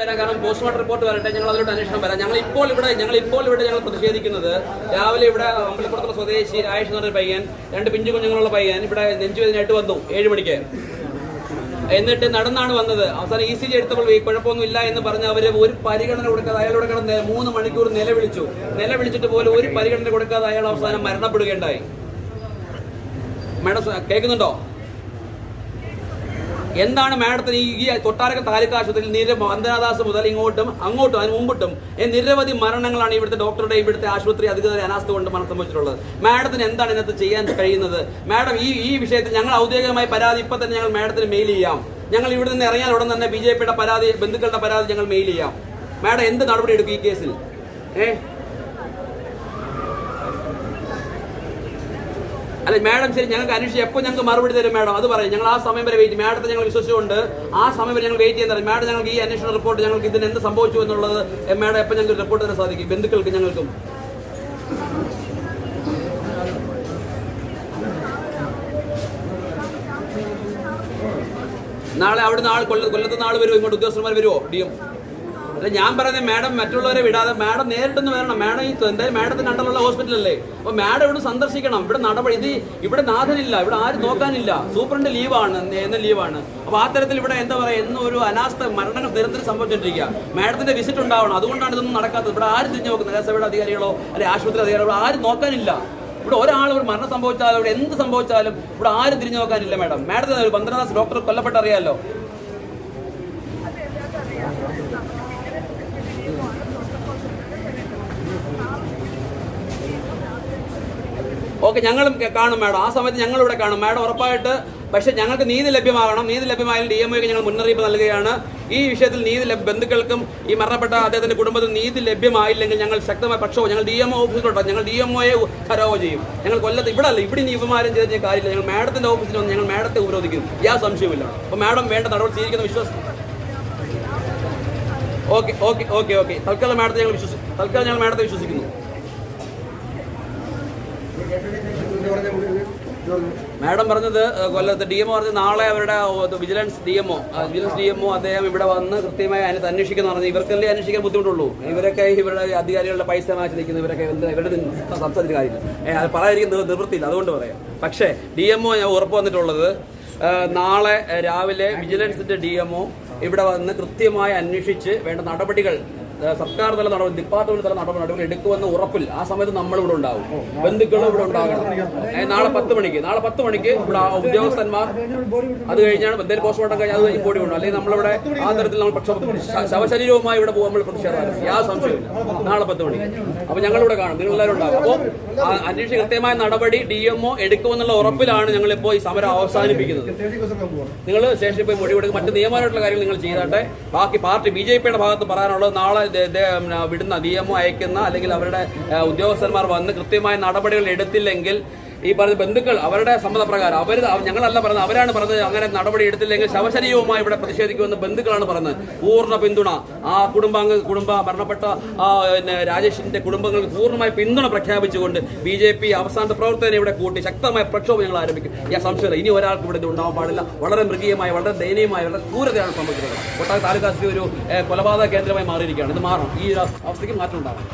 വരാം. കാരണം postmortem report വരട്ടെ ഞങ്ങൾ അതിലോട്ട് അന്വേഷണം വരാം. ഞങ്ങൾ ഇപ്പോൾ ഇവിടെ ഞങ്ങൾ ഇപ്പോൾ ഇവിടെ ഞങ്ങൾ പ്രതിഷേധിക്കുന്നത് രാവിലെ ഇവിടെ അമ്പലപ്പുറത്തുള്ള സ്വദേശി ആയുഷ് എന്ന് പയ്യൻ രണ്ട് പിഞ്ചു കുഞ്ഞുങ്ങളുള്ള പയ്യൻ ഇവിടെ നെഞ്ചുവേദനയായിട്ട് വന്നു ഏഴ് മണിക്ക്. എന്നിട്ട് നടന്നാണ് വന്നത്. അവസാനം ഇ സി ജി എടുത്തപ്പോൾ കുഴപ്പമൊന്നും ഇല്ല എന്ന് പറഞ്ഞ് അവർ ഒരു പരിഗണന കൊടുക്കാതെ അയാളോട് കിടന്ന് മൂന്ന് മണിക്കൂർ നിലവിളിച്ചു. നിലവിളിച്ചിട്ട് പോലും ഒരു പരിഗണന കൊടുക്കാതെ അയാൾ അവസാനം മരണപ്പെടുകയുണ്ടായി. മാഡം കേൾക്കുന്നുണ്ടോ? എന്താണ് മാഡത്തിന് ഈ തൊട്ടാരക്ക താലൂക്ക് ആശുപത്രിയിൽ നിര വന്ദനാദാസ് മുതൽ ഇങ്ങോട്ടും അങ്ങോട്ടും അതിന് മുമ്പിട്ടും നിരവധി മരണങ്ങളാണ് ഇവിടുത്തെ ഡോക്ടറുടെ ഇവിടുത്തെ ആശുപത്രി അധികൃതരെ അനാസ്ഥ കൊണ്ട് മരണം സംഭവിച്ചിട്ടുള്ളത്. മാഡത്തിന് എന്താണ് ഇന്നത്തെ ചെയ്യാൻ കഴിയുന്നത്? മാഡം ഈ ഈ വിഷയത്തിൽ ഞങ്ങൾ ഔദ്യോഗികമായി പരാതി ഇപ്പൊ തന്നെ ഞങ്ങൾ മാഡത്തിന് മെയിൽ ചെയ്യാം. ഞങ്ങൾ ഇവിടെ നിന്ന് ഇറങ്ങിയാൽ ഉടൻ തന്നെ ബി ജെ പിയുടെ പരാതി ബന്ധുക്കളുടെ പരാതി ഞങ്ങൾ മെയിൽ ചെയ്യാം. മാഡം എന്ത് നടപടി എടുക്കും ഈ കേസിൽ? ഏഹ് അല്ല മാഡം ശരി ഞങ്ങൾക്ക് അന്വേഷിച്ച് എപ്പോൾ ഞങ്ങൾക്ക് മറുപടി തരും മാഡം അത് പറയും ഞങ്ങൾ ആ സമയം വരെ വെയിറ്റ് മാഡത്തെ ഞങ്ങൾ വിശ്വസിച്ചുകൊണ്ട് ആ സമയം വരെ ഞങ്ങൾ വെയിറ്റ് ചെയ്യാൻ തരാം മാഡം ഞങ്ങൾക്ക് ഈ അന്വേഷണ റിപ്പോർട്ട് ഞങ്ങൾക്ക് ഇതിന് എന്ത് സംഭവിച്ചു എന്നുള്ളത് മാഡം എപ്പോൾ ഞങ്ങൾക്ക് റിപ്പോർട്ട് തരാൻ സാധിക്കും? ബന്ധുക്കൾക്ക് ഞങ്ങൾക്കും. നാളെ അവിടുന്ന് ആൾ കൊല്ലത്ത് കൊല്ലത്ത് നാൾ വരുമോ ഇങ്ങോട്ട് ഉദ്യോഗസ്ഥന്മാർ വരുമോ ഡി എം? അല്ല ഞാൻ പറയുന്നത് മാഡം മറ്റുള്ളവരെ വിടാതെ മാഡം നേരിട്ടൊന്ന് വരണം. മാഡം ഈ എന്തായാലും മാഡത്തിന് കണ്ടുള്ള ഹോസ്പിറ്റലല്ലേ അപ്പൊ മാഡം ഇവിടെ സന്ദർശിക്കണം. ഇവിടെ നടപടി ഇത് ഇവിടെ നാഥനില്ല. ഇവിടെ ആരും നോക്കാനില്ല. സൂപ്രണ്ട് ലീവാണ് എന്ന ലീവാണ് അപ്പൊ ആ തരത്തിൽ ഇവിടെ എന്താ പറയാ എന്നും ഒരു അനാസ്ഥ മരണങ്ങൾ നിരന്തരം സംഭവിച്ചിരിക്കുക മാഡത്തിന്റെ വിസിറ്റ് ഉണ്ടാവണം. അതുകൊണ്ടാണ് ഇതൊന്നും നടക്കാത്തത്. ഇവിടെ ആരും തിരിഞ്ഞു നോക്കുന്നത് നഗരസഭയുടെ അധികാരികളോ അല്ലെങ്കിൽ ആശുപത്രി അധികാരികളോ ആരും നോക്കാനില്ല. ഇവിടെ ഒരാൾ ഒരു മരണം സംഭവിച്ചാലും ഇവിടെ എന്ത് സംഭവിച്ചാലും ഇവിടെ ആരും തിരിഞ്ഞു നോക്കാനില്ല മാഡം മാഡത്തിന് പന്ത്രണ്ടാം ഡോക്ടർ കൊല്ലപ്പെട്ട ഓക്കെ ഞങ്ങളും കാണും മാഡം. ആ സമയത്ത് ഞങ്ങൾ ഇവിടെ കാണും. മാഡം ഉറപ്പായിട്ട് പക്ഷേ ഞങ്ങൾക്ക് നീതി ലഭ്യമാകണം. നീതി ലഭ്യമായ ഡി എം ഞങ്ങൾ മുന്നറിയിപ്പ് നൽകുകയാണ്. ഈ വിഷയത്തിൽ നീതി ബന്ധുക്കൾക്കും ഈ മരണപ്പെട്ട അദ്ദേഹത്തിന്റെ കുടുംബത്തിന് നീതി ലഭ്യമായില്ലെങ്കിൽ ഞങ്ങൾ ശക്തമായ പക്ഷവും ഞങ്ങൾ ഡി എം ഒ ഓഫീസിലോട്ടോ ഞങ്ങൾ ഡി എം ഒയെ ചെയ്യും. ഞങ്ങൾ കൊല്ലത്ത് ഇവിടെ അല്ല ഇവിടെ നിയമമാരും ചെയ്ത കാര്യമില്ല. ഞങ്ങൾ മാഡത്തിന്റെ ഓഫീസിൽ വന്ന് ഞങ്ങൾ മാഡത്തെ ഉപരോധിക്കും. യാ സംശയമില്ല അപ്പോൾ മാഡം വേണ്ട നടപടി സ്വീകരിക്കുന്ന വിശ്വാസം ഓക്കെ ഓക്കെ ഓക്കെ ഓക്കെ. തൽക്കാലം മാഡത്തെ ഞങ്ങൾ വിശ്വസിക്കും തൽക്കാലം ഞങ്ങൾ മാഡത്തെ വിശ്വസിക്കുന്നു. മാഡം പറഞ്ഞത് കൊല്ലത്ത് ഡി എം പറഞ്ഞത് നാളെ അവരുടെ vigilance D MO vigilance D MO അദ്ദേഹം ഇവിടെ വന്ന് കൃത്യമായി അതിനകത്ത് അന്വേഷിക്കുന്ന പറഞ്ഞു. ഇവർക്കല്ലേ അന്വേഷിക്കാൻ ബുദ്ധിമുട്ടുള്ളൂ? ഇവരൊക്കെ ഇവരുടെ അധികാരികളുടെ പൈസ മാറ്റി നിൽക്കുന്ന ഇവരൊക്കെ ഇവരുടെ സംസാരിച്ച കാര്യമില്ല. അത് പറയാതിരിക്കുന്ന നിവൃത്തിയില്ല. അതുകൊണ്ട് പറയാം. പക്ഷേ ഡി എംഒ ഞാൻ ഉറപ്പ് വന്നിട്ടുള്ളത് നാളെ രാവിലെ വിജിലൻസിന്റെ ഡി എംഒ ഇവിടെ വന്ന് കൃത്യമായി അന്വേഷിച്ച് വേണ്ട നടപടികൾ സർക്കാർ തല നടപടി ഡിപ്പാർട്ട്മെന്റ് തല നടപടി നടപടി എടുക്കുമെന്ന് ഉറപ്പിൽ ആ സമയത്ത് നമ്മൾ ഇവിടെ ഉണ്ടാവും ബന്ധുക്കളും ഇവിടെ ഉണ്ടാകണം. നാളെ പത്ത് മണിക്ക് നാളെ പത്ത് മണിക്ക് ഇവിടെ ഉദ്യോഗസ്ഥന്മാർ അത് കഴിഞ്ഞാണ് എന്തെങ്കിലും പോസ്റ്റ്മോർട്ടം കഴിഞ്ഞാൽ അത് കഴിഞ്ഞ് ബോഡി അല്ലെങ്കിൽ നമ്മളിവിടെ ആ തരത്തിൽ നമ്മൾ പക്ഷ ശവശരീരവുമായി ഇവിടെ പോകുമ്പോൾ പ്രതിഷേധം യാതൊരു സംശയമില്ല നാളെ പത്ത് മണിക്ക്. അപ്പൊ ഞങ്ങളിവിടെ കാണും. നിങ്ങൾ എല്ലാവരും ഉണ്ടാകും അപ്പോൾ അന്വേഷിച്ച് കൃത്യമായ നടപടി ഡി എം ഒ എടുക്കുമെന്നുള്ള ഉറപ്പിലാണ് ഞങ്ങളിപ്പോൾ ഈ സമരം അവസാനിപ്പിക്കുന്നത്. നിങ്ങൾ സ്റ്റേഷനിൽ പോയി മൊഴി കൊടുക്കും മറ്റ് നിയമപരമായിട്ടുള്ള കാര്യങ്ങൾ നിങ്ങൾ ചെയ്താട്ടെ. ബാക്കി പാർട്ടി ബി ജെ പിയുടെ ഭാഗത്ത് പറയാനുള്ളത് നാളെ വിടുന്ന നിയമം അയക്കുന്ന അല്ലെങ്കിൽ അവരുടെ ഉദ്യോഗസ്ഥന്മാർ വന്ന് കൃത്യമായ നടപടികൾ എടുത്തില്ലെങ്കിൽ ഈ പറഞ്ഞ ബന്ധുക്കൾ അവരുടെ സമ്മതപ്രകാരം അവർ ഞങ്ങളല്ല പറഞ്ഞത് അവരാണ് പറഞ്ഞത് അങ്ങനെ നടപടി എടുത്തില്ലെങ്കിൽ ശവശരീരവുമായി ഇവിടെ പ്രതിഷേധിക്കുമെന്ന് ബന്ധുക്കളാണ് പറഞ്ഞത്. പൂർണ പിന്തുണ. ആ കുടുംബാംഗ കുടുംബ മരണപ്പെട്ട ആ രാജേഷിന്റെ കുടുംബങ്ങൾക്ക് പൂർണമായി പിന്തുണ പ്രഖ്യാപിച്ചുകൊണ്ട് ബി ജെ പി അവസാനത്തെ പ്രവർത്തനം ഇവിടെ കൂട്ടി ശക്തമായ പ്രക്ഷോഭം ഞങ്ങൾ ആരംഭിക്കും. ഞാൻ സംശയമില്ല. ഇനി ഒരാൾക്ക് ഇവിടെ ഉണ്ടാവാൻ പാടില്ല. വളരെ മൃഗീയമായ വളരെ ദയനീയമായ വളരെ ക്രൂരതയാണ് സംഭവിക്കുന്നത്. കൊട്ടാര താലൂക്കാസ്തി ഒരു കൊലപാതക കേന്ദ്രമായി മാറിയിരിക്കുകയാണ്. ഇത് മാറണം. ഈ അവസ്ഥയ്ക്ക് മാറ്റം ഉണ്ടാവണം.